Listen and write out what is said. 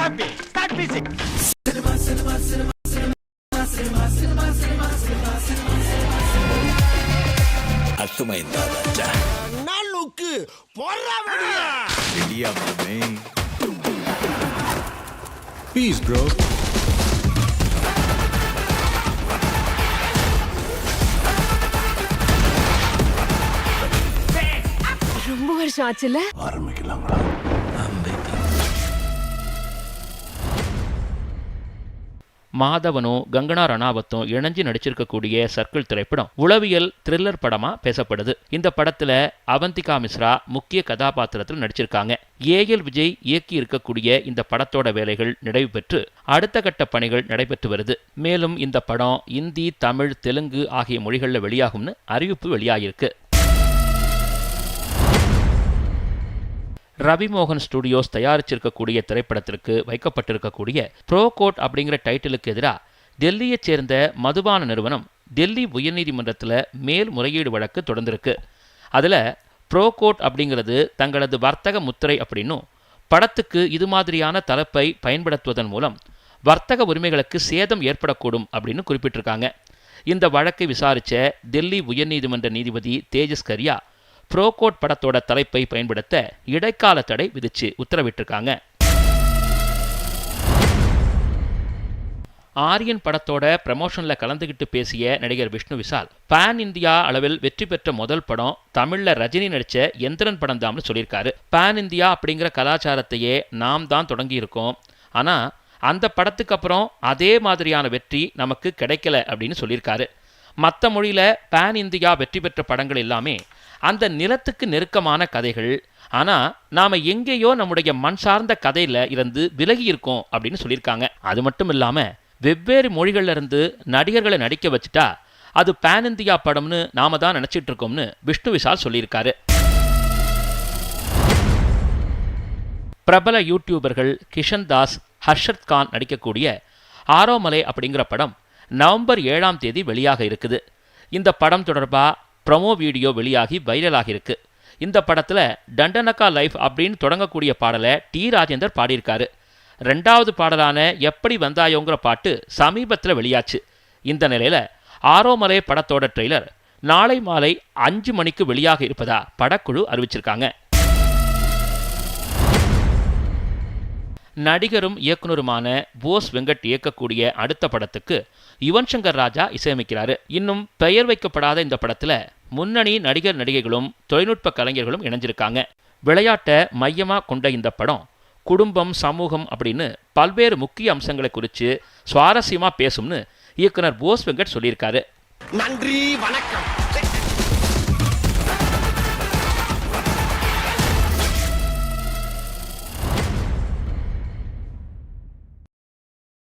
happy. Start music. Cinema, cinema, cinema, cinema, cinema, cinema, ரொம்ப வருஷம் ஆச்சுல ஆரம்பிக்கலாங்களா மாதவனும் கங்கனா ரணாவத்தும் இணைஞ்சு நடிச்சிருக்கக்கூடிய சர்க்கிள் திரைப்படம் உளவியல் த்ரில்லர் படமா பேசப்படுது. இந்த படத்துல அவந்திகா மிஸ்ரா முக்கிய கதாபாத்திரத்தில் நடிச்சிருக்காங்க. ஏஎல் விஜய் இயக்கி இருக்கக்கூடிய இந்த படத்தோட வேலைகள் நிறைவு பெற்று அடுத்த கட்ட பணிகள் நடைபெற்று வருது. மேலும் இந்த படம் இந்தி தமிழ் தெலுங்கு ஆகிய மொழிகளில் வெளியாகும்னு அறிவிப்பு வெளியாகிருக்கு ரவிமோகன் ஸ்டுடியோஸ் தயாரிச்சிருக்கக்கூடிய திரைப்படத்திற்கு வைக்கப்பட்டிருக்கக்கூடிய ப்ரோகோட் அப்படிங்கிற டைட்டிலுக்கு எதிராக டெல்லியைச் சேர்ந்த மதுபான நிறுவனம் டெல்லி உயர்நீதிமன்றத்தில் மேல்முறையீடு வழக்கு தொடர்ந்திருக்கு. அதில் ப்ரோ கோட் அப்படிங்கிறது தங்களது வர்த்தக முத்திரை அப்படின்னும் படத்துக்கு இது மாதிரியான தலைப்பை பயன்படுத்துவதன் மூலம் வர்த்தக உரிமைகளுக்கு சேதம் ஏற்படக்கூடும் அப்படின்னு குறிப்பிட்டிருக்காங்க. இந்த வழக்கை விசாரித்த டெல்லி உயர்நீதிமன்ற நீதிபதி தேஜஸ் கரியா ப்ரோகோட் படத்தோட தலைப்பை பயன்படுத்த இடைக்கால தடை விதிச்சு உத்தரவிட்டிருக்காங்க. ஆரியன் படத்தோட ப்ரமோஷனில் கலந்துக்கிட்டு பேசிய நடிகர் விஷ்ணு விஷால் பேன் இந்தியா அளவில் வெற்றி பெற்ற முதல் படம் தமிழில் ரஜினி நடித்த எந்திரன் படம் தான்னு சொல்லியிருக்காரு. பேன் இந்தியா அப்படிங்கிற கலாச்சாரத்தையே நாம் தான் தொடங்கியிருக்கோம். ஆனால் அந்த படத்துக்கு அப்புறம் அதே மாதிரியான வெற்றி நமக்கு கிடைக்கல அப்படின்னு சொல்லியிருக்காரு. மற்ற மொழியில் பேன் இந்தியா வெற்றி பெற்ற படங்கள் எல்லாமே அந்த நிலத்துக்கு நெருக்கமான கதைகள். ஆனால் நாம் எங்கேயோ நம்முடைய மண் சார்ந்த கதையில் இருந்து விலகி இருக்கோம் அப்படின்னு சொல்லியிருக்காங்க. அது மட்டும் இல்லாமல் வெவ்வேறு மொழிகள்ல இருந்து நடிகர்களை நடிக்க வச்சுட்டா அது பேன் இந்தியா படம்னு நாம தான் நினச்சிட்டு இருக்கோம்னு விஷ்ணு விஷால் சொல்லியிருக்காரு. பிரபல யூடியூபர்கள் கிஷன் தாஸ் ஹர்ஷத் கான் நடிக்கக்கூடிய ஆரோமலை அப்படிங்கிற படம் நவம்பர் ஏழாம் தேதி வெளியாக இருக்குது. இந்த படம் தொடர்பாக ப்ரமோ வீடியோ வெளியாகி வைரலாகிருக்கு இந்த படத்தில் டண்டனக்கா லைஃப் அப்படின்னு தொடங்கக்கூடிய பாடலை டி. ராஜேந்தர் பாடியிருக்காரு. ரெண்டாவது பாடலான எப்படி வந்தாயோங்கிற பாட்டு சமீபத்தில் வெளியாச்சு. இந்த நிலையில் ஆரோமலை படத்தோட ட்ரெய்லர் நாளை மாலை அஞ்சு மணிக்கு வெளியாக இருப்பதா படக்குழு அறிவிச்சிருக்காங்க. நடிகரும் இயக்குனருமான போஸ் வெங்கட் இயக்கக்கூடிய அடுத்த படத்துக்கு யுவன் சங்கர் ராஜா இசையமைக்கிறாரு. இன்னும் பெயர் வைக்கப்படாத இந்த படத்துல முன்னணி நடிகர் நடிகைகளும் தொழில்நுட்ப கலைஞர்களும் இணைஞ்சிருக்காங்க. விளையாட்டை மையமா கொண்ட இந்த படம் குடும்பம் சமூகம் அப்படின்னு பல்வேறு முக்கிய அம்சங்களை குறித்து சுவாரஸ்யமா பேசும்னு இயக்குனர் போஸ் வெங்கட் சொல்லியிருக்காரு. நன்றி வணக்கம்.